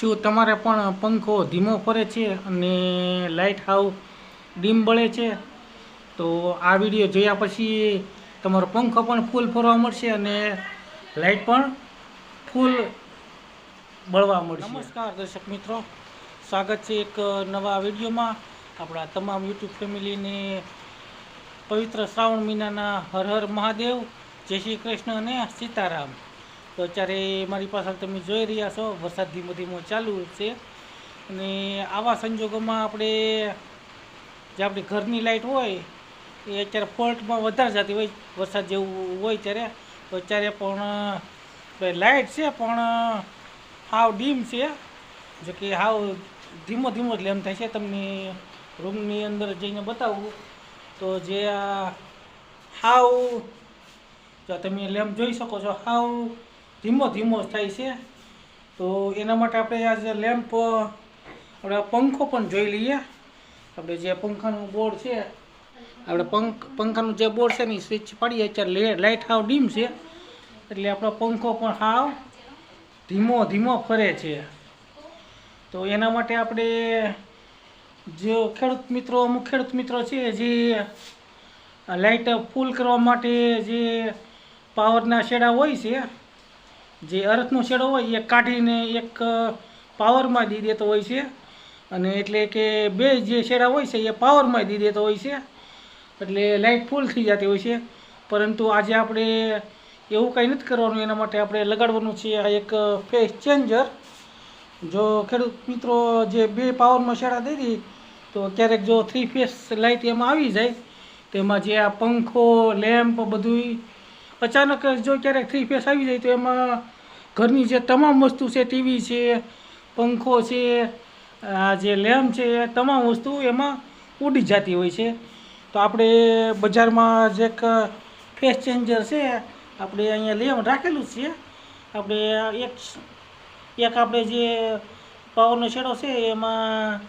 શું તમારે પણ પંખો ધીમો ફરે છે અને લાઇટ હાવ ડીમ બળે છે? તો આ વીડિયો જોયા પછી તમારો પંખો પણ ફૂલ ફરવા મળશે અને લાઇટ પણ ફૂલ બળવા મળશે. નમસ્કાર દર્શક મિત્રો. સ્વાગત છે એક નવા વિડીયોમાં. આપણા તમામ યુટ્યુબ ફેમિલીને પવિત્ર શ્રાવણ મહિનાના હર હર મહાદેવ, જય શ્રી કૃષ્ણ અને સીતારામ. તો અત્યારે મારી પાસે તમે જોઈ રહ્યા છો, વરસાદ ધીમો ધીમો ચાલુ છે. અને આવા સંજોગોમાં આપણે જે આપણી ઘરની લાઇટ હોય, એ અત્યારે ફોલ્ટમાં વધારે જતી હોય, વરસાદ જેવું હોય ત્યારે. તો અત્યારે પણ લાઇટ છે, પણ હાવ ડીમ છે. જો કે હાવ ધીમો ધીમો જ લેમ થાય છે. તમને રૂમની અંદર જઈને બતાવું તો જે આ હાવ, જો તમે લેમ્પ જોઈ શકો છો, હાવ ધીમો ધીમો થાય છે. તો એના માટે આપણે આજે લેમ્પ આપણે પંખો પણ જોઈ લઈએ. આપણે જે પંખાનું બોર્ડ છે, આપણે પંખ, પંખાનું જે બોર્ડ છે એની સ્વિચ પાડીએ, અત્યારે લાઇટ હાવ ડીમ છે. એટલે આપણો પંખો પણ હાવ ધીમો ધીમો ફરે છે. તો એના માટે આપણે જે ખેડૂત મિત્રો, અમુક ખેડૂત મિત્રો છે જે લાઇટ ફૂલ કરવા માટે જે પાવરના શેડા હોય છે જે અર્થનો શેડો હોય એ કાઢીને એક પાવરમાં દી દેતો હોય છે. અને એટલે કે બે જે શેડા હોય છે એ પાવરમાં દી દેતો હોય છે. એટલે લાઇટ ફૂલ થઈ જતી હોય છે. પરંતુ આજે આપણે એવું કંઈ નથી કરવાનું, એના માટે આપણે લગાડવાનું છે આ એક ફેસ ચેન્જર. જો ખેડૂત મિત્રો જે બે પાવરમાં શેડા દઈ દઈ તો ક્યારેક જો થ્રી ફેસ લાઇટ એમાં આવી જાય, તેમાં જે આ પંખો, લેમ્પ બધુંય અચાનક જો ક્યારેક થ્રી ફેસ આવી જાય તો એમાં ઘરની જે તમામ વસ્તુ છે ટીવી છે, પંખો છે, આ જે લેમ્પ છે તમામ વસ્તુ એમાં ઉડી જતી હોય છે. તો આપણે બજારમાં જે એક ફેસ ચેન્જર છે, આપણે અહીંયા લેમ્પ રાખેલું છે. આપણે એક એક આપણે જે પાવરનો છેડો છે, એમાં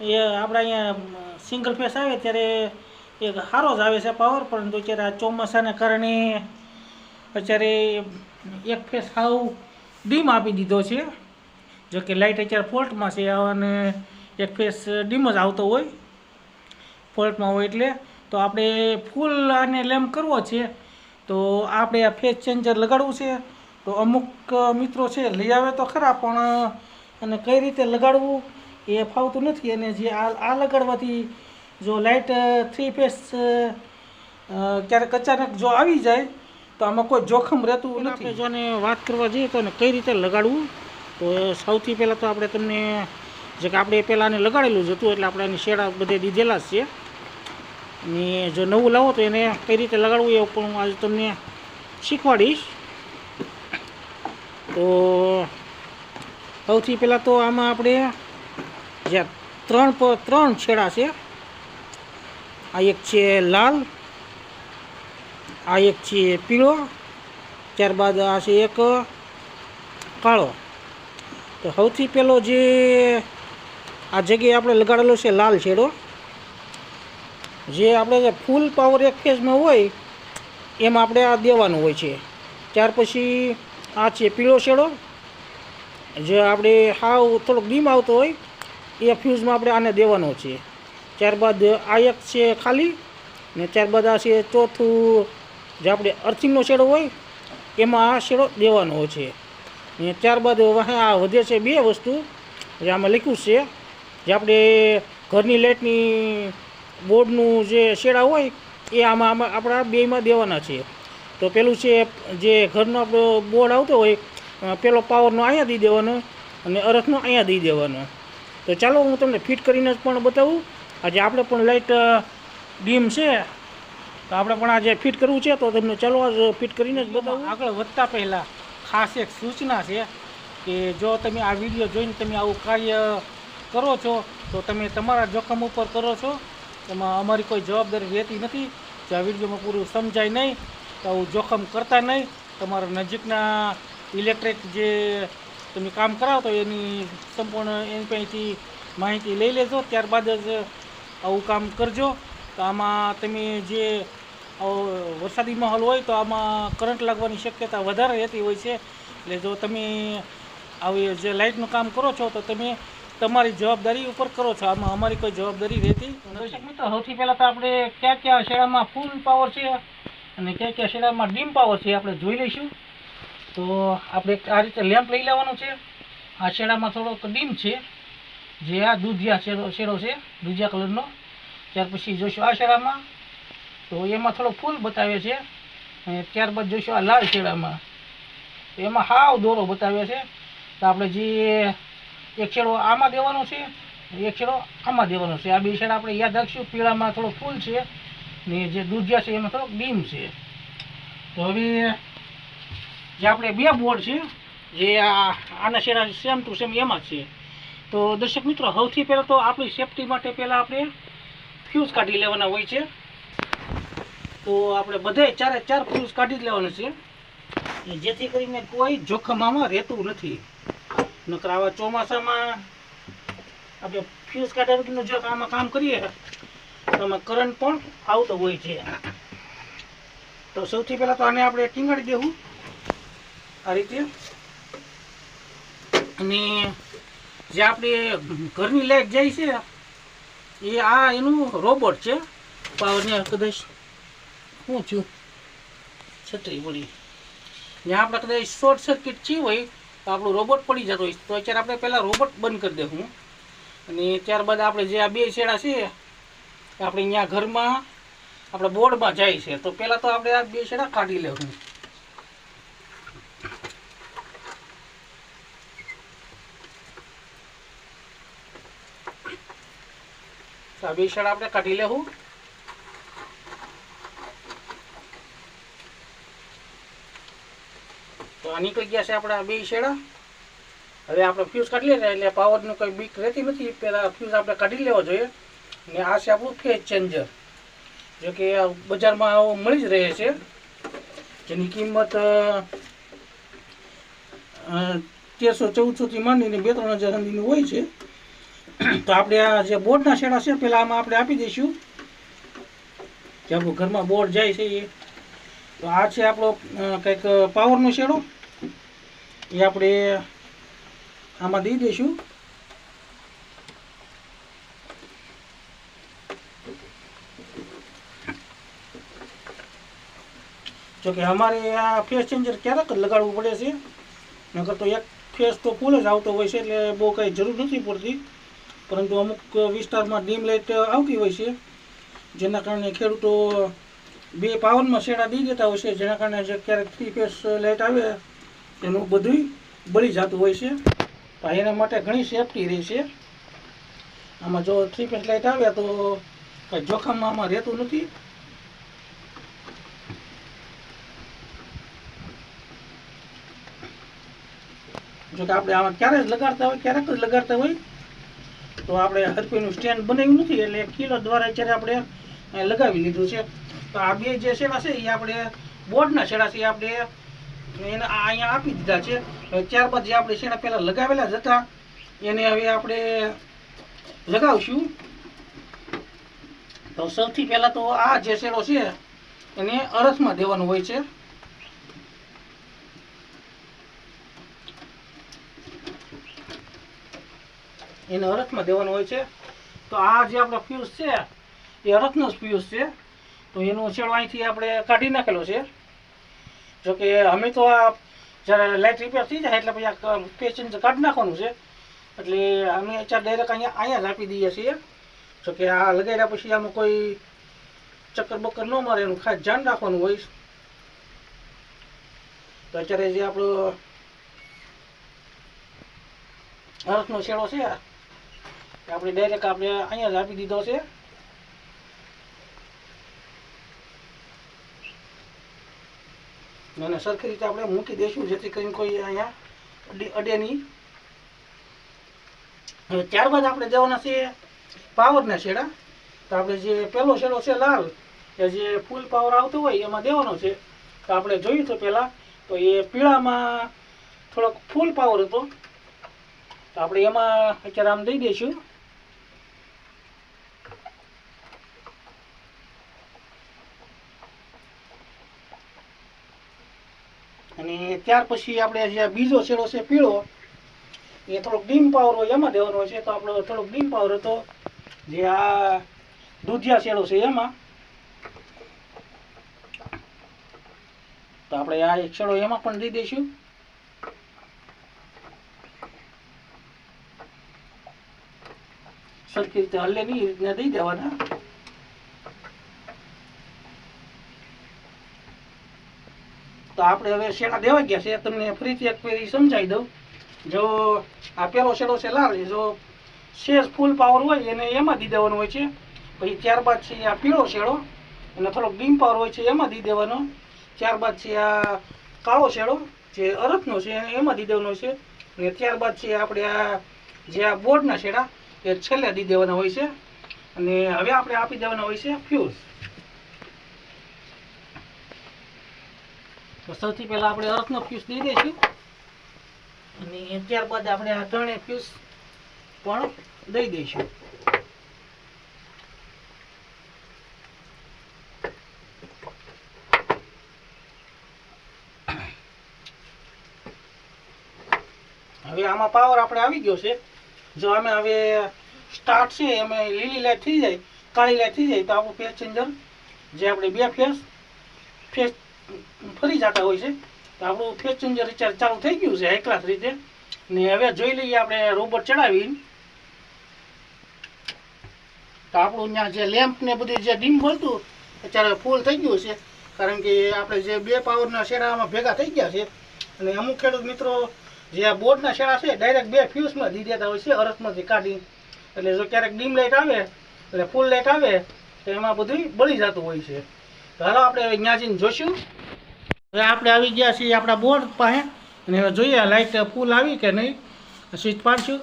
એ આપણે અહીંયા સિંગલ ફેસ આવે ત્યારે એક સારો જ આવે છે પાવર પરંતુ અત્યારે આ ચોમાસાને કારણે અત્યારે એક ફેસ સાવ ડીમ આપી દીધો છે. જો કે લાઇટ અત્યારે ફોલ્ટમાં છે અને એક ફેસ ડીમ જ આવતો હોય ફોલ્ટમાં હોય એટલે. તો આપણે ફૂલ આને લેમ્પ કરવો છે, તો આપણે આ ફેસ ચેન્જર લગાડવું છે. તો અમુક મિત્રો છે લઈ આવે તો ખરા, પણ અને કઈ રીતે લગાડવું એ ફાવતું નથી. અને જે આ આ લગાડવાથી જો લાઇટ થ્રી ફેસ ક્યારેક અચાનક જો આવી જાય તો આમાં કોઈ જોખમ રહેતું નથી. જો વાત કરવા જઈએ તો કઈ રીતે લગાડવું? તો સૌથી પહેલાં તો આપણે તમને જે કે આપણે પહેલાં આને લગાડેલું જ હતું એટલે આપણે એની શેડા બધે દીધેલા જ છે. અને જો નવું લાવો તો એને કઈ રીતે લગાડવું એવું પણ હું આજે તમને શીખવાડીશ. તો સૌથી પહેલાં તો આમાં આપણે જે ત્રણ ત્રણ છેડા છે આ એક છે લાલ, આ એક છે પીળો, ત્યારબાદ આ છે એક કાળો. તો સૌથી પહેલો જે આ જગ્યાએ આપણે લગાડેલો છે લાલ છેડો, જે આપણે જે ફૂલ પાવર એક ફેઝમાં હોય, એમાં આપણે આ દેવાનું હોય છે. ત્યાર પછી આ છે પીળો શેડો જે આપણે હાવ થોડોક ડીમ આવતો હોય, એ ફ્યુઝમાં આપણે આને દેવાનો છે. ત્યારબાદ આ એક છે ખાલી ને ત્યારબાદ આ છે ચોથું જે આપણે અર્થિંગનો શેડો હોય, એમાં આ શેડો દેવાનો છે. ને ત્યારબાદ આ વધે છે બે વસ્તુ, જે આમાં લખ્યું છે, જે આપણે ઘરની લાઇટની બોર્ડનું જે શેડા હોય, એ આમાં આપણા બેમાં દેવાના છે. તો પેલું છે જે ઘરનો આપણો બોર્ડ આવતો હોય પેલો પાવરનો અહીંયા દઈ દેવાનો અને અરથનો અહીંયા દઈ દેવાનો. તો ચાલો હું તમને ફિટ કરીને જ પણ બતાવું. આજે આપણે પણ લાઇટ ડીમ છે. તો આપણે પણ આજે ફિટ કરવું છે તો તમને ચાલો આજ ફિટ કરીને જ બતાવું. આગળ વધતા પહેલાં ખાસ એક સૂચના છે કે જો તમે આ વીડિયો જોઈને તમે આવું કાર્ય કરો છો તો તમે તમારા જોખમ ઉપર કરો છો. એમાં અમારી કોઈ જવાબદારી રહેતી નથી. જો આ વિડીયોમાં પૂરું સમજાય નહીં તો આવું જોખમ કરતા નહીં. તમારા નજીકના ઇલેક્ટ્રિક જે તમે કામ કરાવો તો એની સંપૂર્ણ એની પાસેથી માહિતી લઈ લેજો. ત્યારબાદ જ આવું કામ કરજો. તો આમાં તમે જે વરસાદી માહોલ હોય તો આમાં કરંટ લાગવાની શક્યતા વધારે રહેતી હોય છે. એટલે જો તમે આવી જે લાઇટનું કામ કરો છો, તો તમે તમારી જવાબદારી ઉપર કરો છો. આમાં અમારી કોઈ જવાબદારી રહેતી મિત્રો, સૌથી પહેલાં તો આપણે કયા કયા શેડામાં ફૂલ પાવર છે અને કયા કયા શેડામાં ડીમ પાવર છે આપણે જોઈ લઈશું. તો આપણે આ રીતે લેમ્પ લઈ લેવાનું છે. આ શેડામાં થોડોક ડીમ છે. જે આ દૂધિયા શેરો શેરો છે, દૂધિયા કલરનો, ત્યાર પછી જોઈશું આ શેરામાં, તો એમાં થોડો ફૂલ બતાવે છે, અને ત્યારબાદ જોઈશું આ લાલ શેડામાં તો એમાં હાવ દોરો બતાવે છે, તો આપણે જે એક છેડો આમાં દેવાનો છે, એક છેડો આમાં દેવાનો છે. આ બે છેડા આપણે યાદ રાખીશું, પીળામાં થોડો ફૂલ છે, ને જે દૂધિયા છે એમાં થોડોક બીમ છે. તો હવે જે આપણે બે બોર્ડ છે, જે આ આના શેરા સેમ ટુ સેમ એમાં જ છે. તો દર્શક મિત્રો, સૌથી પહેલાં તો આપણી સેફટી માટે પહેલાં આપણે ફ્યુઝ કાઢી લેવાના હોય છે. તો આપણે બધે ચારે ચાર ફ્યુઝ કાઢી જ લેવાના છે. જેથી કરીને કોઈ જોખમ આમાં રહેતું નથી. નકર આવા ચોમાસામાં આપણે ફ્યુઝ કાઢ્યા વગરનું જો આમાં કામ કરીએ, તો આમાં કરંટ પણ આવતો હોય છે. તો સૌથી પહેલાં તો આને આપણે ટીંગાડી દેવું. આ રીતે. અને જે આપણે ઘરની લાઈટ જાય છે, એ આ એનું રોબોટ છે. પાવરને કદાચ શું છું. છત્રી પડી જ્યાં આપણે કદાચ શોર્ટ સર્કિટ થઈ હોય, તો આપણું રોબોટ પડી જતો હોય. તો અત્યારે આપણે પહેલાં રોબોટ બંધ કરી દેવું અને ત્યારબાદ આપણે જે આ બે છેડા છે આપણે અહીંયા ઘરમાં આપણે બોર્ડમાં જાય છે. તો પહેલાં તો આપણે આ બે છેડા કાઢી લેવું તો આ બે છેડા આપણે કાઢી લેવું. તો આ નીકળી ગયા છે આપણા બે શેડા? હવે આપણે ફ્યુઝ કાઢી લઈએ એટલે પાવરનું કોઈ બીક રહેતી નથી. પહેલાં ફ્યુઝ આપણે કાઢી લેવો જોઈએ. ને આ છે આપણું ફેજ ચેન્જર જો કે બજારમાં આવો મળી જ રહે છે. જેની કિંમત તેરસો ચૌદસોથી માંડીને બે ત્રણ હજાર સુધીની હોય છે. તો આપણે આ જે બોર્ડના શેડા છે, પેલા આમાં આપણે આપી દઈશું. જે આપણું ઘરમાં બોર્ડ જાય છે એ. તો આ છે આપણો કંઈક પાવરનો શેડો. એ આપણે આમાં દઈ દઈશું. જોકે અમારે આ ફેસ ચેન્જર ક્યારેક લગાડવું પડે છે. નકર તો એક ફેસ તો ફૂલ જ આવતો હોય છે, એટલે બહુ કંઈ જરૂર નથી પડતી. પરંતુ અમુક વિસ્તારમાં ડીમ લાઇટ આવતી હોય છે, જેના કારણે ખેડૂતો બે પાવરમાં શેડા દઈ દેતા હોય છે, જેના કારણે જે ક્યારેક થ્રી ફેસ લાઇટ આવે, એનું બધું બળી જતું હોય છે. તો એના માટે ઘણી સેફટી રહે છે. આમાં જો થ્રી ફેસ લાઇટ આવે તો કંઈ જોખમમાં આમાં રહેતું નથી. જોકે આપણે આમાં ક્યારે જ લગાડતા હોય, ક્યારેક જ લગાડતા હોય તો આપણે હરપીનું સ્ટેન્ડ બનાવ્યું નથી, એટલે કિલો દ્વારા અત્યારે આપણે લગાવી લીધું છે. તો આ બે જે શેડા છે એ આપણે બોર્ડના શેડા છે આપણે એને અહીંયા આપી દીધા છે. ત્યારબાદ જે આપણે શેડા પહેલાં લગાવેલા જ હતા, એને હવે આપણે લગાવશું. તો સૌથી પહેલાં તો આ જે શેડો છે, એને અરસમાં દેવાનું હોય છે. એને અરથમાં દેવાનું હોય છે. તો આ જે આપણો ફ્યુઝ છે, એ અરથનો જ ફ્યુઝ છે. તો એનો છેડો અહીંથી આપણે કાઢી નાખેલો છે. જોકે અમે તો આ જ્યારે લાઇટ રિપેર થઈ જાય એટલે પછી આ પેશન્ટ કાઢી નાખવાનું છે. એટલે અમે અત્યારે ડાયરેક્ટ અહીંયા અહીંયા જ આપી દઈએ છીએ. જોકે આ લગાડ્યા પછી આમાં કોઈ ચક્કર બક્કર ન મારે, એનું ખાસ ધ્યાન રાખવાનું હોય તો અત્યારે જે આપણો અર્થનો છેડો છે આપણે ડાયરેક્ટ આપણે અહીંયા જ આપી દીધો છે. અને સરખી રીતે આપણે મૂકી દઈશું, જેથી કરીને કોઈ અહીંયા અડે નહીં. ત્યારબાદ આપણે દેવાના છે પાવરના છેડા. તો આપણે જે પહેલો છેડો છે લાલ, એ જે ફૂલ પાવર આવતો હોય એમાં દેવાનો છે. તો આપણે જોયું તો પહેલાં, તો એ પીળામાં થોડોક ફૂલ પાવર હતો. તો આપણે એમાં અત્યારે આમ દઈ દઈશું. અને ત્યાર પછી આપણે જે બીજો છેડો છે પીળો, એ થોડોક ડીમ પાવર હોય, એમાં દેવાનો છે. તો આપણો થોડોક ડીમ પાવર હતો, જે આ દૂધિયા છેડો છે એમાં. તો આપણે આ એક છેડો એમાં પણ દઈ દઈશું. સરખી રીતે હલે નહીં એ રીતના દઈ દેવાના. તો આપણે હવે શેડા દેવા ગયા છે તમને ફરીથી એક ફેરી સમજાવી દઉં. જો આ પેલો શેડો છે લાલ જો શેષ ફૂલ પાવર હોય એને એમાં દી દેવાનો હોય છે. પછી ત્યારબાદ છે આ પીળો શેડો, અને થોડોક ડીમ પાવર હોય છે એમાં દી દેવાનો. ત્યારબાદ છે આ કાળો શેડો, જે અરથનો છે એમાં દી દેવાનો છે. અને ત્યારબાદ છે આપણે આ જે આ બોર્ડના શેડા, એ છેલ્લે દી દેવાના હોય છે. અને હવે આપણે આપી દેવાના હોય છે ફ્યુઝ તો સૌથી પહેલા આપણે અર્થનો ફ્યુઝ દઈ દઈશું. અને ત્યારબાદ આપણે આ ત્રણેય ફ્યુઝ પણ દઈ દઈશું. હવે આમાં પાવર આપણે આવી ગયો છે. જો અમે હવે સ્ટાર્ટ છે અમે લીલી લાઈટ થઈ જાય, કાળી લાઈટ થઈ જાય, તો આપણું ફેસ ચેન્જર જે આપણે બે ફેસ ફેસ ફરી જતા હોય છે. તો આપણું ફેસ ચેન્જર રિચાર્જ ચાલુ થઈ ગયું છે એકલાસ રીતે. ને હવે જોઈ લઈએ આપણે રોબોટ ચડાવીને. તો આપણું ત્યાં જે લેમ્પ ને બધું જે ડીમ બોલતું અત્યારે ફૂલ થઈ ગયું છે. કારણ કે આપણે જે બે પાવરના શેડામાં ભેગા થઈ ગયા છે. અને અમુક ખેડૂત મિત્રો જે આ બોર્ડના શેડા છે ડાયરેક્ટ બે ફ્યુઝમાં દી દેતા હોય છે, અરસમાંથી કાઢી. એટલે જો ક્યારેક ડીમ લાઇટ આવે, એટલે ફૂલ લાઇટ આવે, તો એમાં બધું બળી જતું હોય છે. હાલો, આપણે જઈને જોઈશું હવે આપણે આવી ગયા છીએ આપણા બોર્ડ પાસે. અને હવે જોઈએ લાઇટ ફૂલ આવી કે નહીં? સ્વિચ પાડશું.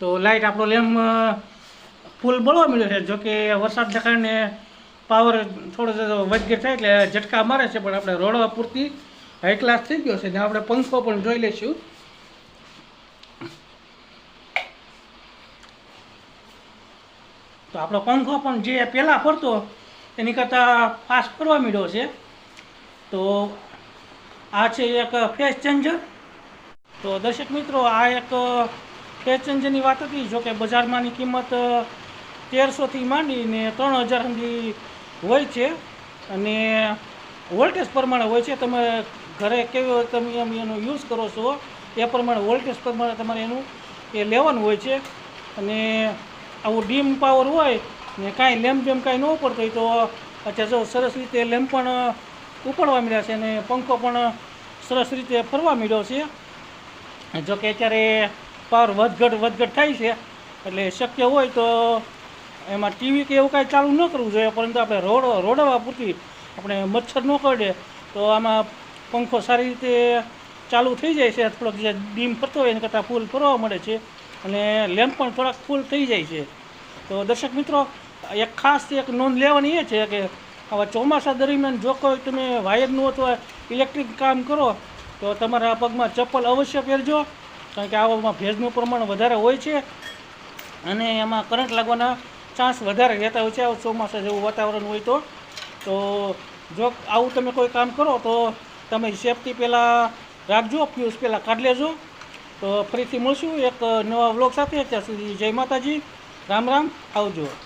તો લાઇટ આપણો લેમ્પ ફૂલ બળવા મળ્યો છે. જોકે વરસાદના કારણે પાવર થોડો વધઘટ થાય એટલે ઝટકા મારે છે, પણ આપણે રોડવા પૂરતી હાઈ ક્લાસ થઈ ગયો છે. ને આપણે પંખો પણ જોઈ લઈશું. તો આપણો પંખો પણ જે પહેલાં ફરતો એની કરતાં ફાસ્ટ ફરવા મળ્યો છે. તો આ છે એક ફેસ ચેન્જર તો દર્શક મિત્રો, આ એક ફેસ ચેન્જરની વાત હતી, જોકે બજારમાંની કિંમત તેરસોથી માંડીને ત્રણ હજાર સુધી હોય છે. અને વોલ્ટેજ પ્રમાણે હોય છે. તમે ઘરે કેવી તમે એમ એનો યુઝ કરો છો, એ પ્રમાણે વોલ્ટેજ પ્રમાણે તમારે એનું એ લેવાનું હોય છે. અને આવું ડીમ પાવર હોય ને કાંઈ લેમ્પ બેમ્પ કાંઈ ન ઉપડતો હોય તો અત્યારે જો સરસ રીતે લેમ્પ પણ ઉપડવા મળ્યા છે અને પંખો પણ સરસ રીતે ફરવા મળ્યો છે. જો કે અત્યારે પાવર વધઘટ વધઘટ થાય છે. એટલે શક્ય હોય તો એમાં ટીવી કે એવું કાંઈ ચાલુ ન કરવું જોઈએ, પરંતુ આપણે રોડ, રોડવા પૂરતી આપણે મચ્છર ન કરડે તો આમાં પંખો સારી રીતે ચાલુ થઈ જાય છે. થોડોક જે ડીમ ફરતો હોય એને કરતાં ફૂલ ફરવા મળે છે અને લેમ્પ પણ થોડાક ફૂલ થઈ જાય છે. તો દર્શક મિત્રો એક ખાસ એક નોંધ લેવાની એ છે કે આવા ચોમાસા દરમિયાન જો કોઈ તમે વાયરનું અથવા ઇલેક્ટ્રિક કામ કરો, તો તમારા પગમાં ચપ્પલ અવશ્ય પહેરજો, કારણ કે આવામાં ભેજનું પ્રમાણ વધારે હોય છે અને એમાં કરંટ લાગવાના ચાન્સ વધારે રહેતા હોય છે આવું ચોમાસા જેવું વાતાવરણ હોય તો. તો જો આવું તમે કોઈ કામ કરો, તો તમે સેફટી પહેલાં રાખજો ફ્યુઝ પહેલાં કાઢી લેજો. તો ફરીથી મળશું એક નવા વ્લોગ સાથે. ત્યાં સુધી જય માતાજી. રામ રામ. આવજો.